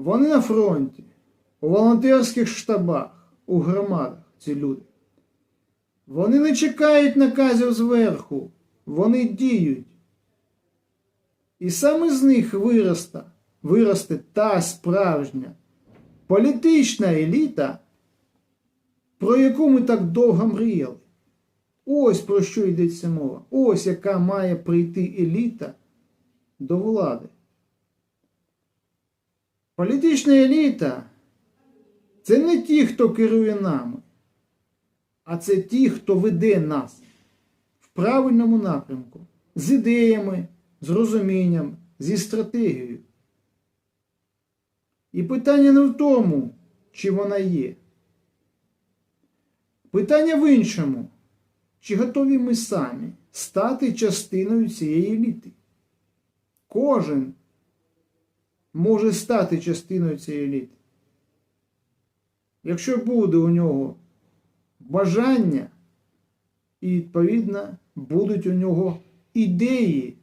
Вони на фронті, у волонтерських штабах, у громадах ці люди. Вони не чекають наказів зверху, вони діють. І саме з них виросте, виросте та справжня політична еліта, про яку ми так довго мріяли. Ось про що йдеться мова. Ось яка має прийти еліта до влади. Політична еліта це не ті, хто керує нами, а це ті, хто веде нас в правильному напрямку, з ідеями, з розумінням, зі стратегією. І питання не в тому, чи вона є. Питання в іншому, чи готові ми самі стати частиною цієї еліти. Кожен може стати частиною цієї еліти. Якщо буде у нього бажання, і, відповідно, будуть у нього ідеї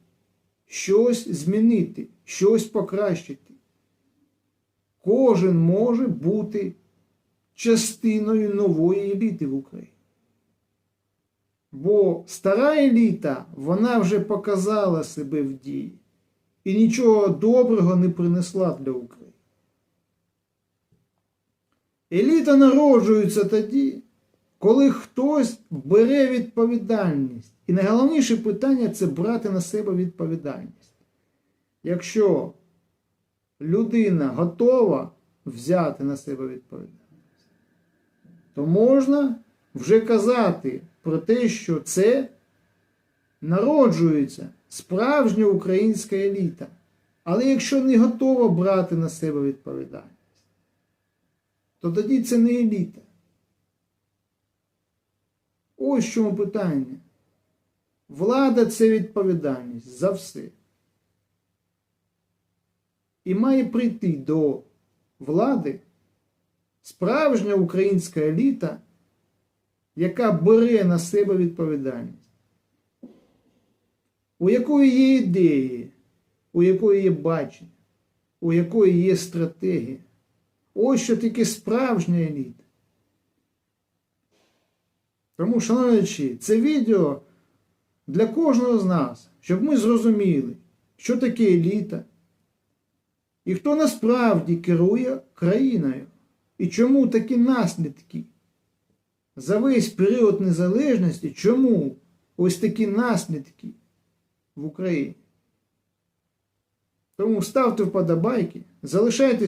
щось змінити, щось покращити. Кожен може бути частиною нової еліти в Україні. Бо стара еліта, вона вже показала себе в дії і нічого доброго не принесла для України. Еліта народжується тоді, коли хтось бере відповідальність. І найголовніше питання це брати на себе відповідальність. Якщо людина готова взяти на себе відповідальність, то можна вже казати про те, що це народжується справжня українська еліта. Але якщо не готова брати на себе відповідальність, то тоді це не еліта. Ось чому питання. Влада це відповідальність за все. І має прийти до влади справжня українська еліта, яка бере на себе відповідальність, у якої є ідеї, у якої є бачення, у якої є стратегія. Ось що таке справжня еліта. Тому, шановні, це відео для кожного з нас, щоб ми зрозуміли, що таке еліта, і хто насправді керує країною, і чому такі наслідки за весь період незалежності, чому ось такі наслідки в Україні. Тому ставте вподобайки, залишайте